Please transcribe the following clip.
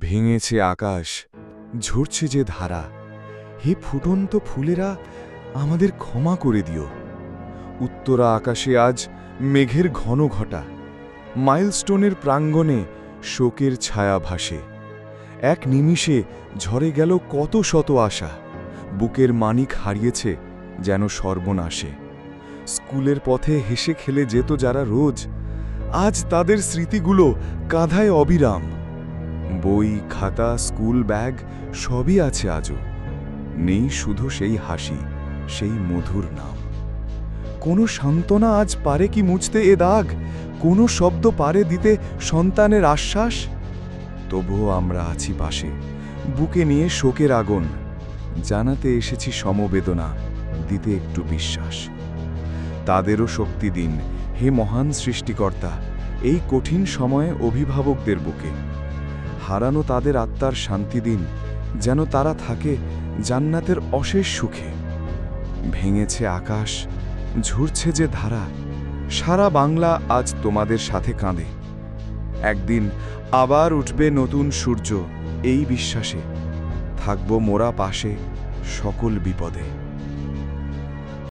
ভেঙেছে আকাশ, ঝরছে যে ধারা। হে ফুটন্ত ফুলেরা, আমাদের ক্ষমা করে দিও। উত্তরা আকাশে আজ মেঘের ঘন ঘটা। মাইলস্টোনের প্রাঙ্গণে শোকের ছায়া ভাসে। এক নিমিষে ঝরে গেল কত শত আশা। বুকের মানিক হারিয়েছে যেন সর্বনাশে। স্কুলের পথে হেসে খেলে যেত যারা রোজ। আজ তাদের স্মৃতিগুলো কাঁধায় অবিরাম। বই, খাতা, স্কুল ব্যাগ সবই আছে আজও। নেই শুধু সেই হাসি, সেই মধুর নাম। কোনো সান্ত্বনা আজ পারে কি মুছতে এ দাগ? কোনো শব্দ পারে দিতে সন্তানের আশ্বাস? তবুও আমরা আছি পাশে, বুকে নিয়ে শোকের আগুন। জানাতে এসেছি সমবেদনা, দিতে একটু বিশ্বাস। তাদেরও শক্তি দিন, হে মহান সৃষ্টিকর্তা, এই কঠিন সময়ে অভিভাবকদের বুকে। হারানো তাদের আত্মার শান্তি দিন, যেন তারা থাকে জান্নাতের অশেষ সুখে। ভেঙেছে আকাশ, ঝুরছে যে ধারা, সারা বাংলা আজ তোমাদের সাথে কাঁদে। একদিন আবার উঠবে নতুন সূর্য, এই বিশ্বাসে। থাকব মোরা পাশে সকল বিপদে।